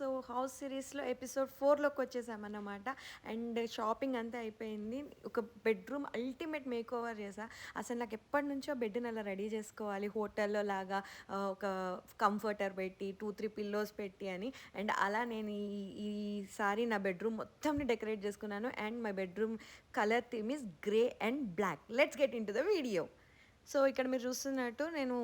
So house సిరీస్లో episode ఫోర్లోకి వచ్చేసామన్నమాట. అండ్ షాపింగ్ అంతా అయిపోయింది. ఒక బెడ్రూమ్ అల్టిమేట్ మేక్ ఓవర్ చేసా అసలు నాకు ఎప్పటి నుంచో బెడ్ని అలా రెడీ చేసుకోవాలి. హోటల్లో లాగా ఒక కంఫర్టర్ పెట్టి టూ త్రీ పిల్లోస్ పెట్టి అని. అండ్ అలా నేను ఈ ఈసారి నా బెడ్రూమ్ మొత్తంని డెకరేట్ చేసుకున్నాను. And my bedroom colour theme is grey and black. Let's get into the video. So ఇక్కడ మీరు చూస్తున్నట్టు నేను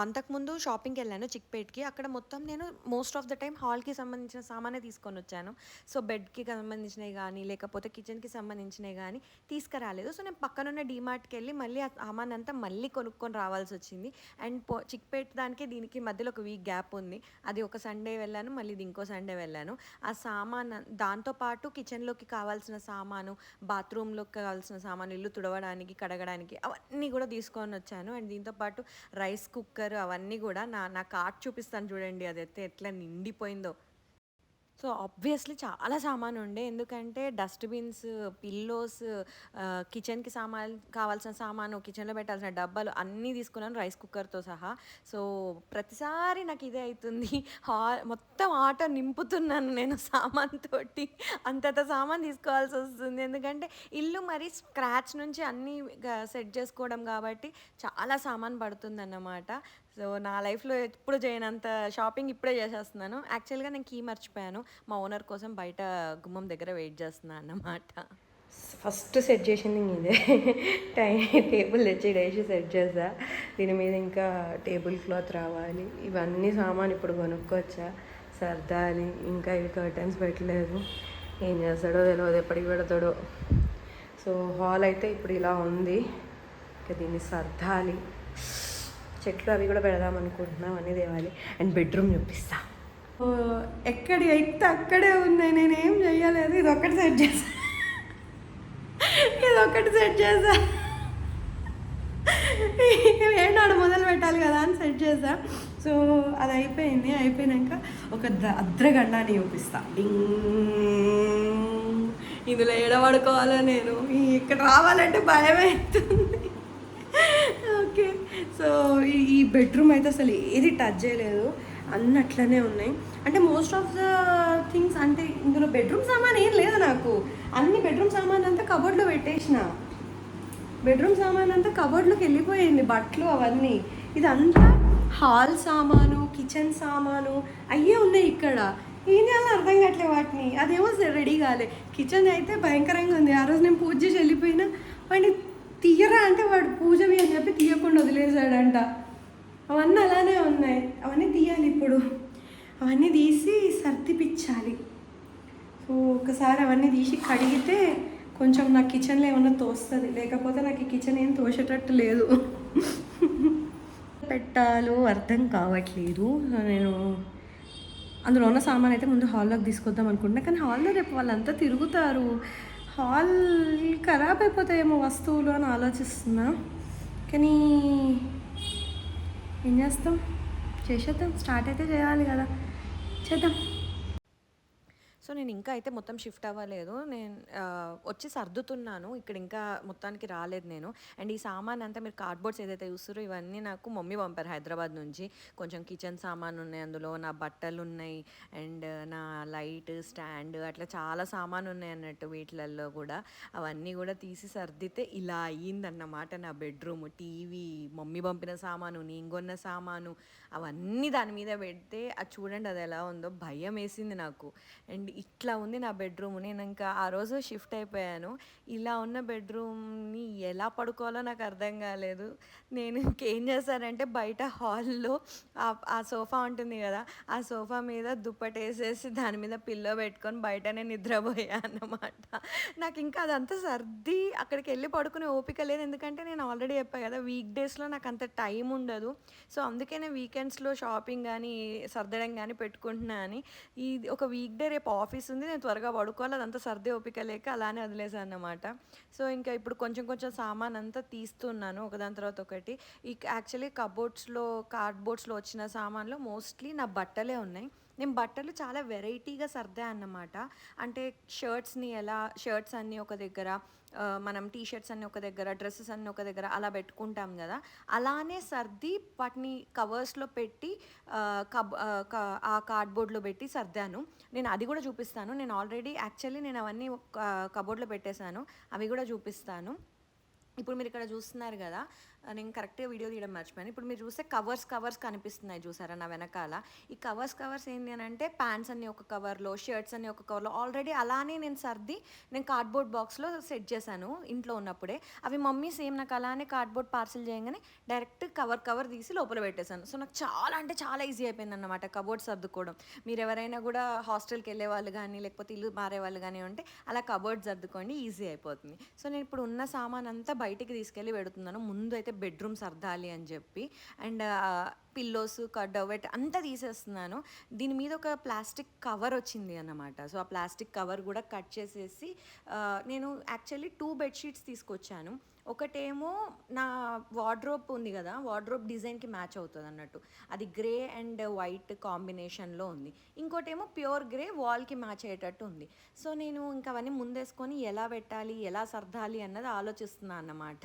అంతకుముందు షాపింగ్కి వెళ్ళాను చిక్పేట్కి. అక్కడ మొత్తం నేను మోస్ట్ ఆఫ్ ద టైం హాల్కి సంబంధించిన సామానే తీసుకొని వచ్చాను. సో బెడ్కి సంబంధించినవి కానీ లేకపోతే కిచెన్కి సంబంధించినవి కానీ తీసుకురాలేదు. సో నేను పక్కనున్న డీమార్ట్కి వెళ్ళి మళ్ళీ ఆ సామాన్ అంతా మళ్ళీ కొనుక్కొని రావాల్సి వచ్చింది. అండ్ పో చిక్పేట్ దానికి దీనికి మధ్యలో ఒక వీక్ గ్యాప్ ఉంది. అది ఒక సండే వెళ్ళాను మళ్ళీ ఇంకో సండే వెళ్ళాను. ఆ సామాన్ దాంతోపాటు కిచెన్లోకి కావాల్సిన సామాను బాత్రూంలోకి కావాల్సిన సామాను ఇల్లు తుడవడానికి కడగడానికి అవన్నీ కూడా తీసుకొని వచ్చాను అండ్ దీంతోపాటు రైస్ కుక్కర్ అవన్నీ కూడా నా నా కార్ట్ చూపిస్తాను చూడండి అది అయితే ఎట్లా నిండిపోయిందో. సో ఆబ్వియస్లీ చాలా సామాను ఉండే ఎందుకంటే డస్ట్బిన్స్ పిల్లోస్ కిచెన్కి సామాన్ కావాల్సిన సామాను కిచెన్లో పెట్టాల్సిన డబ్బాలు అన్నీ తీసుకున్నాను రైస్ కుక్కర్తో సహా. సో ప్రతిసారి నాకు ఇదే అవుతుంది హా మొత్తం ఆటో నింపుతున్నాను నేను సామాన్ తోటి. అంతంత సామాన్ తీసుకోవాల్సి వస్తుంది. ఎందుకంటే ఇల్లు మరి స్క్రాచ్ నుంచి అన్నీ సెట్ చేసుకోవడం కాబట్టి చాలా సామాన్ పడుతుంది అన్నమాట సో నా లైఫ్లో ఎప్పుడు చేయనంత షాపింగ్ ఇప్పుడే చేసేస్తున్నాను. యాక్చువల్గా నేను కీ మర్చిపోయాను. మా ఓనర్ కోసం బయట గుమ్మం దగ్గర వెయిట్ చేస్తున్నాను అన్నమాట. ఫస్ట్ సెట్ చేసింది ఇదే టై టేబుల్ తెచ్చి డేసి సెట్ చేసా దీని మీద ఇంకా టేబుల్ క్లాత్ రావాలి. ఇవన్నీ సామాన్ ఇప్పుడు కొనుక్కొచ్చా. సర్దాలి ఇంకా ఇవి కర్టన్స్ పెట్టలేదు. ఏం చేస్తాడో తెలియదు ఎప్పటికి పెడతాడో. సో హాల్ అయితే ఇప్పుడు ఇలా ఉంది. ఇంకా దీన్ని సర్దాలి. చెట్లు అవి కూడా పెడదాం అనుకుంటున్నాం అన్నీ తేవాలి అండ్ బెడ్రూమ్ చూపిస్తా. ఎక్కడి అయితే అక్కడే ఉన్నాయి నేనేం చెయ్యలేదు. ఇది ఒక్కటి సెట్ చేసా. ఇది ఒకటి సెట్ చేసా. ఏడాడు మొదలు పెట్టాలి కదా అని సెట్ చేసా. సో అది అయిపోయింది. అయిపోయినాక ఒక అద్రగండాన్ని చూపిస్తా. డింగ్. ఇందులో ఏడబడుకోవాలో నేను? ఇక్కడ రావాలంటే భయం అవుతుంది ఓకే. సో ఈ ఈ బెడ్రూమ్ అయితే అసలు ఏది టచ్ చేయలేదు. అన్నీ అట్లనే ఉన్నాయి. అంటే మోస్ట్ ఆఫ్ ద థింగ్స్ అంటే ఇందులో బెడ్రూమ్ సామాన్ ఏం లేదు నాకు. అన్ని బెడ్రూమ్ సామాన్ అంతా కబోర్డ్లో పెట్టేసిన. బెడ్రూమ్ సామాన్ అంతా కబోర్డ్లోకి వెళ్ళిపోయింది. బట్టలు అవన్నీ. ఇదంతా హాల్ సామాను కిచెన్ సామాను అయ్యే ఉన్నాయి ఇక్కడ. ఏం చేయాలో అర్థం కావట్లేదు వాటిని. అదేమో రెడీ కాలే. కిచెన్ అయితే భయంకరంగా ఉంది. ఆ రోజు నేను పూజ చేసి వెళ్ళిపోయినా. వాడిని తీయరా అంటే వాడు పూజవి అని చెప్పి తీయకుండా వదిలేశాడంట. అవన్నీ అలానే ఉన్నాయి. అవన్నీ తీయాలి ఇప్పుడు. అవన్నీ తీసి సర్దిపించాలి సో ఒకసారి అవన్నీ తీసి కడిగితే కొంచెం నా కిచెన్లో ఏమన్నా తోస్తుంది. లేకపోతే నాకు ఈ కిచెన్ ఏం తోసేటట్టు లేదు. పెట్టాలో అర్థం కావట్లేదు. నేను అందులో ఉన్న సామాన్ అయితే ముందు హాల్లోకి తీసుకొద్దాం అనుకుంటున్నా. కానీ హాల్లో రేపు వాళ్ళంతా తిరుగుతారు. హాల్ ఖరాబ్ అయిపోతాయేమో వస్తువులు అని ఆలోచిస్తున్నా. కానీ ఏం చేస్తాం? చేసేద్దాం. స్టార్ట్ అయితే చేయాలి కదా. చేద్దాం. సో నేను ఇంకా అయితే మొత్తం షిఫ్ట్ అవ్వలేదు. నేను వచ్చి సర్దుతున్నాను. ఇక్కడ ఇంకా మొత్తానికి రాలేదు నేను. అండ్ ఈ సామాన్ అంతా మీరు కార్డ్బోర్డ్స్ ఏదైతే చూస్తారో ఇవన్నీ నాకు మమ్మీ పంపారు హైదరాబాద్ నుంచి. కొంచెం కిచెన్ సామాన్ ఉన్నాయి అందులో నా బట్టలు ఉన్నాయి. అండ్ నా లైట్ స్టాండ్ అట్లా చాలా సామాన్ ఉన్నాయి అన్నట్టు వీటిలలో కూడా. అవన్నీ కూడా తీసి సర్దితే ఇలా అయ్యిందన్నమాట నా బెడ్రూమ్. టీవీ మమ్మీ పంపిన సామాను నేను కొన్న సామాను అవన్నీ దాని మీద పెడితే అది చూడండి అది ఎలా ఉందో భయం వేసింది నాకు. అండ్ ఇట్లా ఉంది నా బెడ్రూమ్. నేను ఇంకా ఆ రోజు షిఫ్ట్ అయిపోయాను. ఇలా ఉన్న బెడ్రూమ్ని ఎలా పడుకోవాలో నాకు అర్థం కాలేదు. నేను ఇంకేం చేశానంటే బయట హాల్లో ఆ సోఫా ఉంటుంది కదా ఆ సోఫా మీద దుప్పటి వేసేసి దాని మీద పిల్లో పెట్టుకొని బయటనే నిద్రపోయా అన్నమాట. నాకు ఇంకా అదంతా సర్ది అక్కడికి వెళ్ళి పడుకునే ఓపిక లేదు. ఎందుకంటే నేను ఆల్రెడీ చెప్పాను కదా వీక్ డేస్లో నాకు అంత టైం ఉండదు. సో అందుకే నేను వీకెండ్స్లో షాపింగ్ కానీ సర్దడం కానీ పెట్టుకుంటున్నా అని. ఈ ఒక వీక్ డే రేపు ఆఫీస్ ఉంది నేను త్వరగా పడుకోవాలి అదంతా సర్దే ఓపిక లేక అలానే వదిలేసాను అన్నమాట సో ఇంకా ఇప్పుడు కొంచెం కొంచెం సామాన్ అంతా తీస్తున్నాను ఒకదాని తర్వాత ఒకటి. ఈ యాక్చువల్లీ కబోర్డ్స్లో కార్డ్బోర్డ్స్లో వచ్చిన సామాన్లో మోస్ట్లీ నా బట్టలే ఉన్నాయి. నేను బట్టలు చాలా వెరైటీగా సర్దా అన్నమాట. అంటే షర్ట్స్ని ఎలా షర్ట్స్ అన్నీ ఒక దగ్గర మనం టీ షర్ట్స్ అన్నీ ఒక దగ్గర డ్రెస్సెస్ అన్నీ ఒక దగ్గర అలా పెట్టుకుంటాం కదా. అలానే సర్ది వాటిని కవర్స్లో పెట్టి కబ్ ఆ, కార్డ్బోర్డ్లో పెట్టి సర్దాను. నేను అది కూడా చూపిస్తాను. నేను ఆల్రెడీ యాక్చువల్లీ నేను అవన్నీ కబోర్డ్లో పెట్టేశాను. అవి కూడా చూపిస్తాను. ఇప్పుడు మీరు ఇక్కడ చూస్తున్నారు కదా నేను కరెక్ట్గా వీడియో తీయడం మర్చిపోయాను. ఇప్పుడు మీరు చూస్తే కవర్స్ కవర్స్ కనిపిస్తున్నాయి చూసారా నా వెనకాల. ఈ కవర్స్ కవర్స్ ఏంటి అని అంటే ప్యాంట్స్ అన్ని ఒక కవర్లో షర్ట్స్ అన్ని ఒక కవర్లో ఆల్రెడీ అలానే నేను సర్ది నేను కార్డ్బోర్డ్ బాక్స్లో సెట్ చేశాను ఇంట్లో ఉన్నప్పుడే. అవి మమ్మీ సేమ్ నాకు అలానే కార్డ్బోర్డ్ పార్సిల్ చేయగానే డైరెక్ట్ కవర్ కవర్ తీసి లోపల పెట్టేశాను. సో నాకు చాలా అంటే చాలా ఈజీ అయిపోయింది అన్నమాట కబోర్డ్ సర్దుకోవడం. మీరు ఎవరైనా కూడా హాస్టల్కి వెళ్ళే వాళ్ళు కానీ లేకపోతే ఇల్లు మారే వాళ్ళు కానీ ఉంటే అలా కబోర్డ్ సర్దుకోండి ఈజీ అయిపోతుంది. సో నేను ఇప్పుడు ఉన్న సామాన్ అంతా బయటికి తీసుకెళ్ళి పెడుతున్నాను. ముందు అయితే బెడ్రూమ్ సర్దాలి అని చెప్పి అండ్ పిల్లోస్ డవెట్ అంతా తీసేస్తున్నాను. దీని మీద ఒక ప్లాస్టిక్ కవర్ వచ్చింది అన్నమాట. సో ఆ ప్లాస్టిక్ కవర్ కూడా కట్ చేసేసి నేను యాక్చువల్లీ టూ బెడ్షీట్స్ తీసుకొచ్చాను. ఒకటేమో నా వార్డ్రోబ్ ఉంది కదా వార్డ్రోబ్ డిజైన్కి మ్యాచ్ అవుతుంది అన్నట్టు. అది గ్రే అండ్ వైట్ కాంబినేషన్లో ఉంది. ఇంకోటేమో ప్యూర్ గ్రే వాల్కి మ్యాచ్ అయ్యేటట్టు ఉంది. సో నేను ఇంకా అవన్నీ ముందేసుకొని ఎలా పెట్టాలి ఎలా సర్దాలి అన్నది ఆలోచిస్తున్నాను అన్నమాట.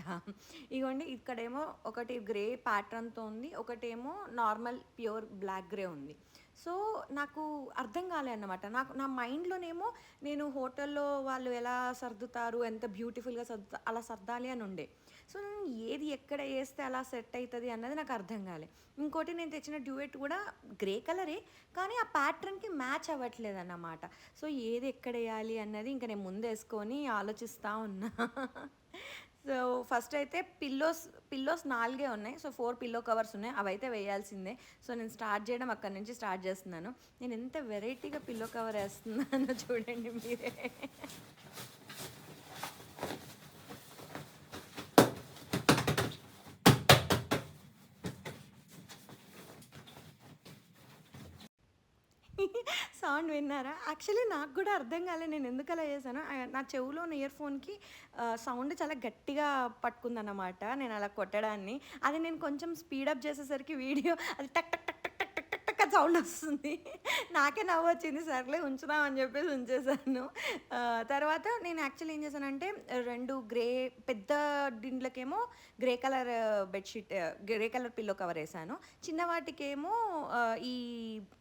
ఇగోండి ఇక్కడేమో ఒకటి గ్రే ప్యాటర్న్తో ఉంది ఒకటేమో నార్మల్ ప్యూర్ బ్లాక్ గ్రే ఉంది. సో నాకు అర్థం కాలే అన్నమాట. నాకు నా మైండ్లోనేమో నేను హోటల్లో వాళ్ళు ఎలా సర్దుతారు ఎంత బ్యూటిఫుల్గా సర్దు అలా సర్దాలి అని ఉండే. సో నేను ఏది ఎక్కడ వేస్తే అలా సెట్ అవుతుంది అన్నది నాకు అర్థం కాలే. ఇంకోటి నేను తెచ్చిన డ్యూయెట్ కూడా గ్రే కలరే కానీ ఆ ప్యాటర్న్కి మ్యాచ్ అవ్వట్లేదు అన్నమాట. సో ఏది ఎక్కడ వేయాలి అన్నది ఇంకా నేను ముందేసుకొని ఆలోచిస్తూ ఉన్నా. సో ఫస్ట్ అయితే పిల్లోస్ పిల్లోస్ నాలుగే ఉన్నాయి. సో ఫోర్ పిల్లో కవర్స్ ఉన్నాయి. అవి అయితే వేయాల్సిందే. సో నేను స్టార్ట్ చేయడం అక్కడి నుంచి స్టార్ట్ చేస్తున్నాను. నేను ఎంత వెరైటీగా పిల్లో కవర్ వేస్తున్నానో చూడండి మీరే. సౌండ్ విన్నారా? యాక్చువల్లీ నాకు కూడా అర్థం కాలే నేను ఎందుకు అలా చేశాను. నా చెవులో ఉన్న ఇయర్ ఫోన్కి సౌండ్ చాలా గట్టిగా పట్టుకుందన్నమాట నేను అలా కొట్టడాన్ని. అది నేను కొంచెం స్పీడప్ చేసేసరికి వీడియో అది టక్ టక్ టక్ టక్ టక్ టక్ టక్ అని సౌండ్ వస్తుంది. నాకే నవ్వు వచ్చింది. సర్లే ఉంచుదాం అని చెప్పేసి ఉంచేసాను తర్వాత నేను యాక్చువల్లీ ఏం చేశానంటే రెండు గ్రే పెద్ద దిండ్లకేమో grey colour bedsheet grey colour pillow cover వేసాను చిన్న వాటికేమో ఈ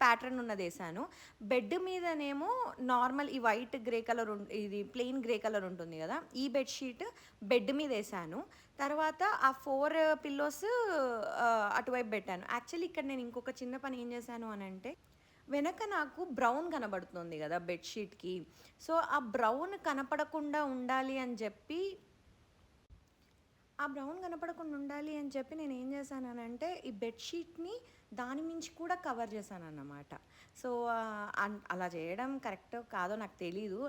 ప్యాటర్న్ ఉన్నది వేసాను బెడ్ మీదనేమో నార్మల్ ఈ వైట్ గ్రే కలర్ ఇది ప్లెయిన్ గ్రే కలర్ ఉంటుంది కదా ఈ బెడ్షీట్ బెడ్ మీద వేసాను తర్వాత ఆ ఫోర్ పిల్లోస్ అటువైపు పెట్టాను. యాక్చువల్లీ ఇక్కడ నేను ఇంకొక చిన్న పని ఏం చేశాను అని అంటే వెనక నాకు బ్రౌన్ కనబడుతుంది కదా బెడ్షీట్కి. సో ఆ బ్రౌన్ కనపడకుండా ఉండాలి అని చెప్పి ఆ బ్రౌన్ కనపడకుండా ఉండాలి అని చెప్పి నేను ఏం చేశాను అని అంటే ఈ బెడ్షీట్ని దాని మించి కూడా కవర్ చేశాను అన్నమాట సో అలా చేయడం కరెక్ట్ కాదో నాకు తెలీదు.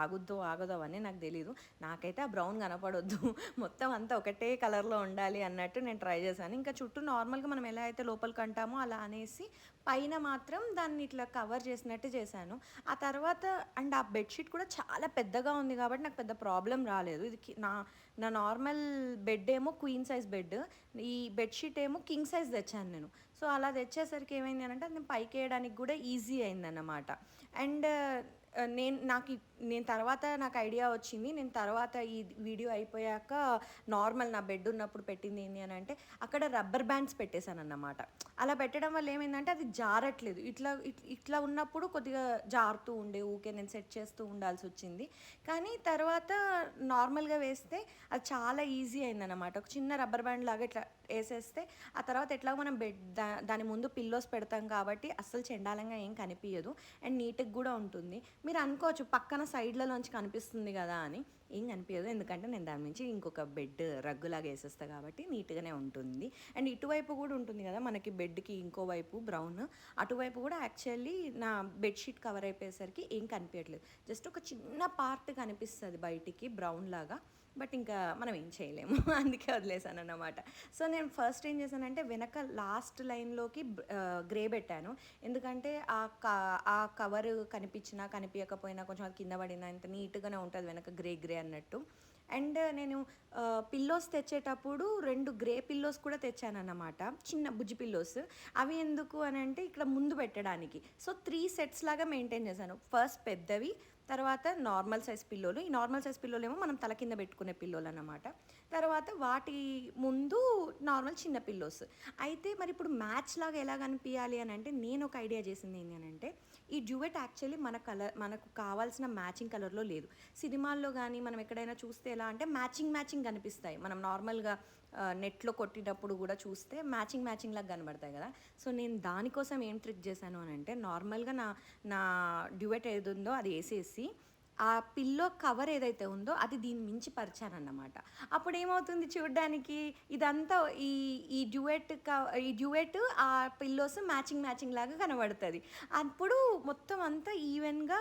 ఆగుద్దో ఆగదో అవన్నీ నాకు తెలీదు. నాకైతే ఆ బ్రౌన్ కనపడొద్దు. మొత్తం అంతా ఒకటే కలర్లో ఉండాలి అన్నట్టు నేను ట్రై చేశాను. ఇంకా చుట్టూ నార్మల్గా మనం ఎలా అయితే లోపలికి అంటామో అలా అనేసి పైన మాత్రం దాన్ని ఇట్లా కవర్ చేసినట్టు చేశాను. ఆ తర్వాత అండ్ ఆ బెడ్షీట్ కూడా చాలా పెద్దగా ఉంది కాబట్టి నాకు పెద్ద ప్రాబ్లం రాలేదు. ఇది నా నా నార్మల్ బెడ్ ఏమో క్వీన్ సైజ్ బెడ్. ఈ బెడ్షీట్ ఏమో కింగ్ సైజ్ తెచ్చాను నేను. సో అలా తెచ్చేసరికి ఏమైంది అంటే అది నేను పైకి వేయడానికి కూడా ఈజీ అయిందన్నమాట. అండ్ uh, నేను నాకు నేను తర్వాత నాకు ఐడియా వచ్చింది. నేను తర్వాత ఈ వీడియో అయిపోయాక నార్మల్ నా బెడ్ ఉన్నప్పుడు పెట్టింది ఏంటి అని అంటే అక్కడ రబ్బర్ బ్యాండ్స్ పెట్టేశాను అన్నమాట అలా పెట్టడం వల్ల ఏమైందంటే అది జారట్లేదు. ఇట్లా ఇట్లా ఉన్నప్పుడు కొద్దిగా జారుతూ ఉండే ఊకే నేను సెట్ చేస్తూ ఉండాల్సి వచ్చింది. కానీ తర్వాత నార్మల్గా వేస్తే అది చాలా ఈజీ అయిందన్నమాట. ఒక చిన్న రబ్బర్ బ్యాండ్ లాగా ఇట్లా వేసేస్తే ఆ తర్వాత ఎట్లా మనం బెడ్ దా దాని ముందు పిల్లోస్ పెడతాం కాబట్టి అస్సలు చెండాలంగా ఏం కనిపించదు అండ్ నీట్గా కూడా ఉంటుంది. మీరు అనుకోవచ్చు పక్కన సైడ్లలోంచి కనిపిస్తుంది కదా అని ఏం కనిపించదు ఎందుకంటే నేను దాని నుంచి ఇంకొక బెడ్ రగ్గులాగా వేసేస్తా కాబట్టి నీట్గానే ఉంటుంది. అండ్ ఇటువైపు కూడా ఉంటుంది కదా మనకి బెడ్కి ఇంకో వైపు బ్రౌన్. అటువైపు కూడా యాక్చువల్లీ నా బెడ్షీట్ కవర్ అయిపోయేసరికి ఏం కనిపించట్లేదు జస్ట్ ఒక చిన్న పార్ట్ కనిపిస్తుంది బయటికి బ్రౌన్ లాగా. బట్ ఇంకా మనం ఏం చేయలేము. అందుకే వదిలేసాను అన్నమాట సో నేను ఫస్ట్ ఏం చేశానంటే వెనక లాస్ట్ లైన్లోకి గ్రే పెట్టాను. ఎందుకంటే ఆ క ఆ కవర్ కనిపించినా కనిపించకపోయినా కొంచెం అది కింద పడినా ఇంత నీట్గానే ఉంటుంది వెనక గ్రే గ్రే అన్నట్టు. అండ్ నేను పిల్లోస్ తెచ్చేటప్పుడు రెండు గ్రే పిల్లోస్ కూడా తెచ్చానన్నమాట. చిన్న బుజ్జి పిల్లోస్ అవి ఎందుకు అని అంటే ఇక్కడ ముందు పెట్టడానికి. సో త్రీ సెట్స్ లాగా మెయింటైన్ చేశాను. ఫస్ట్ పెద్దవి తర్వాత నార్మల్ సైజ్ పిల్లోలు. ఈ నార్మల్ సైజ్ పిల్లోలు ఏమో మనం తల కింద పెట్టుకునే పిల్లోలు అన్నమాట తర్వాత వాటి ముందు నార్మల్ చిన్న పిల్లోస్ అయితే మరి ఇప్పుడు మ్యాచ్ లాగా ఎలా కనిపించాలి అని అంటే నేను ఒక ఐడియా చేసింది ఏంటి అని అంటే ఈ డ్యూయెట్ యాక్చువల్లీ మన కలర్ మనకు కావాల్సిన మ్యాచింగ్ కలర్లో లేదు. సినిమాల్లో కానీ మనం ఎక్కడైనా చూస్తే ఎలా అంటే మ్యాచింగ్ మ్యాచింగ్ కనిపిస్తాయి. మనం నార్మల్గా నెట్లో కొట్టినప్పుడు కూడా చూస్తే మ్యాచింగ్ మ్యాచింగ్ లాగా కనబడతాయి కదా. సో నేను దానికోసం ఏం ట్రిక్ చేశాను అని అంటే నార్మల్గా నా నా డ్యూయట్ ఏది ఉందో అది వేసేసి ఆ పిల్లో కవర్ ఏదైతే ఉందో అది దీని మించి పరిచానన్నమాట అప్పుడు ఏమవుతుంది చూడడానికి? ఇదంతా ఈ ఈ డ్యూయెట్ ఈ డ్యూయెట్ ఆ పిల్లోస్ మ్యాచింగ్ మ్యాచింగ్ లాగా కనబడుతుంది. అప్పుడు మొత్తం అంతా ఈవెన్గా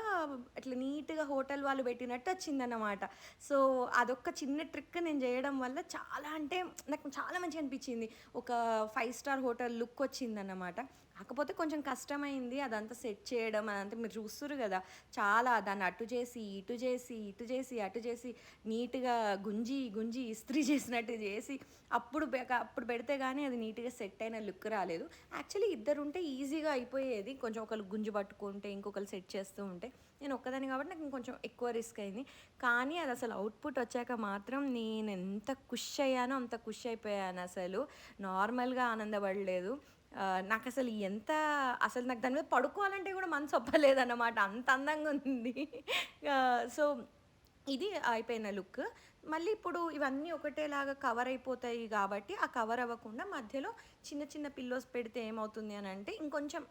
అట్లా నీట్గా హోటల్ వాళ్ళు పెట్టినట్టు వచ్చిందన్నమాట. సో అదొక చిన్న ట్రిక్ నేను చేయడం వల్ల చాలా అంటే నాకు చాలా మంచిగా అనిపించింది. ఒక ఫైవ్ స్టార్ హోటల్ లుక్ వచ్చిందన్నమాట. కాకపోతే కొంచెం కష్టమైంది అదంతా సెట్ చేయడం అదంతా మీరు చూస్తున్నారు కదా. చాలా దాన్ని అటు చేసి ఇటు చేసి ఇటు చేసి అటు చేసి నీట్గా గుంజి గుంజి ఇస్త్రీ చేసినట్టు చేసి అప్పుడు అప్పుడు పెడితే కానీ అది నీట్గా సెట్ అయిన లుక్ రాలేదు. యాక్చువల్లీ ఇద్దరు ఉంటే ఈజీగా అయిపోయేది. కొంచెం ఒకరు గుంజి పట్టుకుంటే ఇంకొకరు సెట్ చేస్తూ ఉంటే. నేను ఒక్కదాన్ని కాబట్టి నాకు ఇంకొంచెం ఎక్కువ రిస్క్ అయింది. కానీ అది అసలు అవుట్పుట్ వచ్చాక మాత్రం నేను ఎంత ఖుష్ అయ్యానో అంత ఖుష్ అయిపోయాను అసలు. నార్మల్గా ఆనందపడలేదు. నాకు అసలు ఎంత అసలు నాకు దాని మీద పడుకోవాలంటే కూడా మనసు ఒప్పలేదన్నమాట. అంత అందంగా ఉంది. సో ఇది అయిపోయిన లుక్. మళ్ళీ ఇప్పుడు ఇవన్నీ ఒకటేలాగా కవర్ అయిపోతాయి కాబట్టి ఆ కవర్ అవ్వకుండా మధ్యలో చిన్న చిన్న పిల్లోస్ పెడితే ఏమవుతుంది అని అంటే ఇంకొంచెం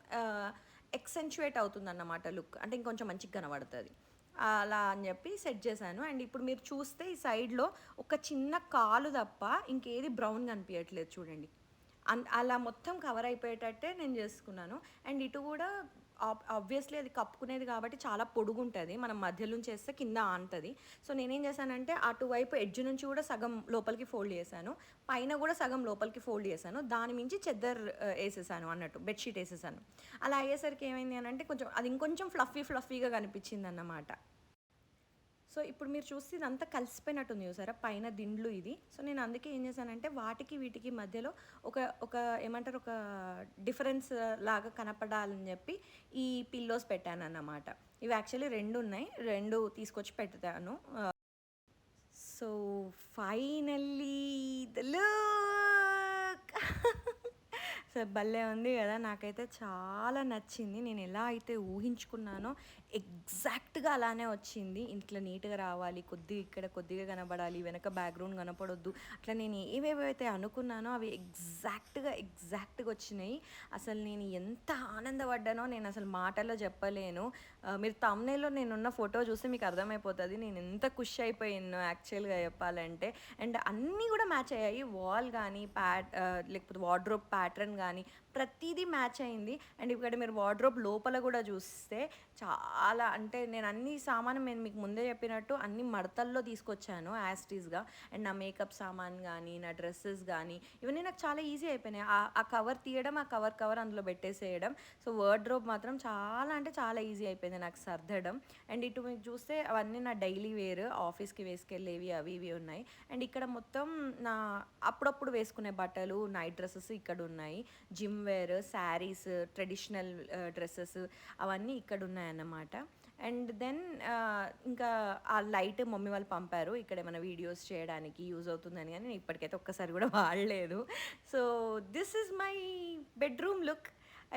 ఎక్సెన్చువేట్ అవుతుంది అన్నమాట లుక్. అంటే ఇంకొంచెం మంచిగా కనబడుతుంది. అలా అని చెప్పి సెట్ చేశాను. అండ్ ఇప్పుడు మీరు చూస్తే ఈ సైడ్లో ఒక చిన్న కాలు తప్ప ఇంకేది బ్రౌన్ కనిపించట్లేదు చూడండి. అలా మొత్తం కవర్ అయిపోయేటట్టే నేను చేసుకున్నాను. అండ్ ఇటు కూడా ఆబ్వియస్లీ అది కప్పుకునేది కాబట్టి చాలా పొడుగుంటుంది. మనం మధ్యలో నుంచి వేస్తే కింద ఆంటుంది సో నేనేం చేశానంటే అటువైపు ఎడ్జ్ నుంచి కూడా సగం లోపలికి ఫోల్డ్ చేశాను. పైన కూడా సగం లోపలికి ఫోల్డ్ చేశాను. దాని మించి చెద్దర్ వేసేసాను అన్నట్టు బెడ్షీట్ వేసేసాను. అలా అయ్యేసరికి ఏమైంది అని అంటే కొంచెం అది ఇంకొంచెం ఫ్లఫీ ఫ్లఫీగా కనిపించింది అన్నమాట సో ఇప్పుడు మీరు చూస్తే ఇదంతా కలిసిపోయినట్టుంది చూసారా? పైన దిండ్లు ఇది. సో నేను అందుకే ఏం చేశానంటే వాటికి వీటికి మధ్యలో ఒక ఒక ఏమంటారు ఒక డిఫరెన్స్ లాగా కనపడాలని చెప్పి ఈ పిల్లోస్ పెట్టాను అన్నమాట ఇవి యాక్చువల్లీ రెండు ఉన్నాయి. రెండు తీసుకొచ్చి పెడతాను. So finally the look! So భలే ఉంది కదా? నాకైతే చాలా నచ్చింది. నేను ఎలా అయితే ఊహించుకున్నానో ఎగ్జాక్ట్గా అలానే వచ్చింది. ఇంట్లో నీట్గా రావాలి కొద్దిగా ఇక్కడ కొద్దిగా కనబడాలి వెనక బ్యాక్గ్రౌండ్ కనపడొద్దు అట్లా నేను ఏవేవైతే అనుకున్నానో అవి ఎగ్జాక్ట్గా ఎగ్జాక్ట్గా వచ్చినాయి. అసలు నేను ఎంత ఆనందపడ్డానో నేను అసలు మాటల్లో చెప్పలేను. మీరు తమ్నేలో నేనున్న ఫోటో చూస్తే మీకు అర్థమైపోతుంది. నేను ఎంత ఖుషి అయిపోయాను యాక్చువల్గా చెప్పాలంటే. అండ్ అన్నీ కూడా మ్యాచ్ అయ్యాయి. వాల్ కానీ ప్యాట్ లేకపోతే వార్డ్రోబ్ ప్యాటర్న్ కానీ ప్రతిదీ మ్యాచ్ అయింది. అండ్ ఇక్కడ మీరు వార్డ్రోబ్ లోపల కూడా చూస్తే చాలా అంటే నేను అన్ని సామాను నేను మీకు ముందే చెప్పినట్టు అన్ని మడతల్లో తీసుకొచ్చాను యాస్టీస్గా అండ్ నా మేకప్ సామాన్ కానీ నా డ్రెస్సెస్ కానీ ఇవన్నీ నాకు చాలా ఈజీ అయిపోయినాయి. ఆ- కవర్ తీయడం ఆ కవర్ కవర్ అందులో పెట్టేసేయడం. సో వార్డ్రోబ్ మాత్రం చాలా అంటే చాలా ఈజీ అయిపోయింది నాకు సర్దడం. అండ్ ఇటు మీకు చూస్తే అవన్నీ నా డైలీ వేర్. ఆఫీస్కి వేసుకెళ్ళేవి అవి ఇవి ఉన్నాయి. అండ్ ఇక్కడ మొత్తం నా అప్పుడప్పుడు వేసుకునే బట్టలు నైట్ డ్రెస్సెస్ ఇక్కడ ఉన్నాయి. Gym wear saris traditional dresses అవన్నీ ఇక్కడ ఉన్నాయన్నమాట అండ్ దెన్ ఇంకా ఆ లైట్ మమ్మీ వాళ్ళు పంపారు ఇక్కడ ఏమైనా వీడియోస్ చేయడానికి యూజ్ అవుతుందని కానీ నేను ఇప్పటికైతే ఒక్కసారి కూడా వాడలేదు. So this is my bedroom look.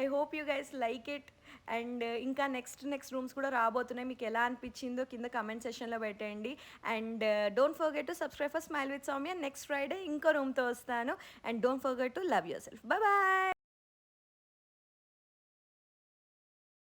I hope you guys like it. And ఇంకా నెక్స్ట్ నెక్స్ట్ రూమ్స్ కూడా రాబోతున్నాయి. మీకు ఎలా అనిపించిందో కింద కమెంట్ సెషన్లో పెట్టండి. And don't forget to subscribe for smile with Soumya. Next Friday ఇంకో రూమ్తో వస్తాను. And don't forget to love yourself. Bye!